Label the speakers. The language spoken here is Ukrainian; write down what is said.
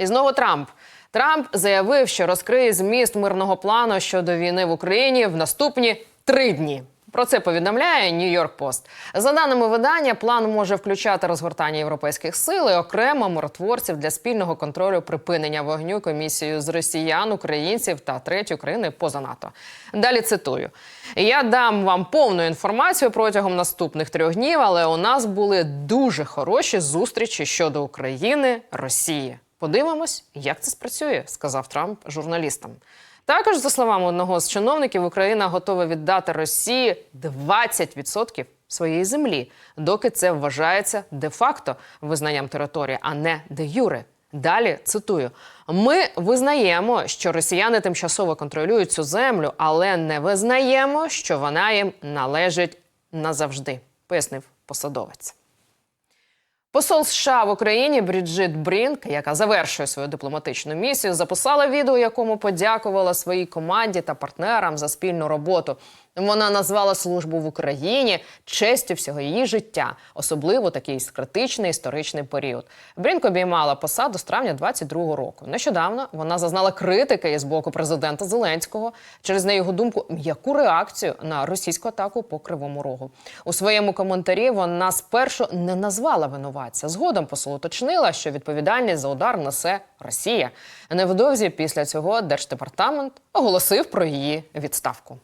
Speaker 1: І знову Трамп. Трамп заявив, що розкриє зміст мирного плану щодо війни в Україні в наступні три дні. Про це повідомляє Нью-Йорк Пост. За даними видання, план може включати розгортання європейських сил і окремо миротворців для спільного контролю припинення вогню комісією з росіян, українців та третьої країни поза НАТО. Далі цитую: я дам вам повну інформацію протягом наступних трьох днів, але у нас були дуже хороші зустрічі щодо України, Росії. Подивимось, як це спрацює, сказав Трамп журналістам. Також, за словами одного з чиновників, Україна готова віддати Росії 20% своєї землі, доки це вважається де-факто визнанням території, а не де юре. Далі цитую: ми визнаємо, що росіяни тимчасово контролюють цю землю, але не визнаємо, що вона їм належить назавжди, пояснив посадовець. Посол США в Україні Бріджит Брінк, яка завершує свою дипломатичну місію, записала відео, якому подякувала своїй команді та партнерам за спільну роботу. Вона назвала службу в Україні честю всього її життя, особливо такий критичний історичний період. Брінк обіймала посаду з травня 22-го року. Нещодавно вона зазнала критики з боку президента Зеленського через на його думку м'яку реакцію на російську атаку по кривому рогу. У своєму коментарі вона спершу не назвала винуватця. Згодом посол уточнила, що відповідальність за удар несе Росія. Невдовзі після цього держдепартамент оголосив про її відставку.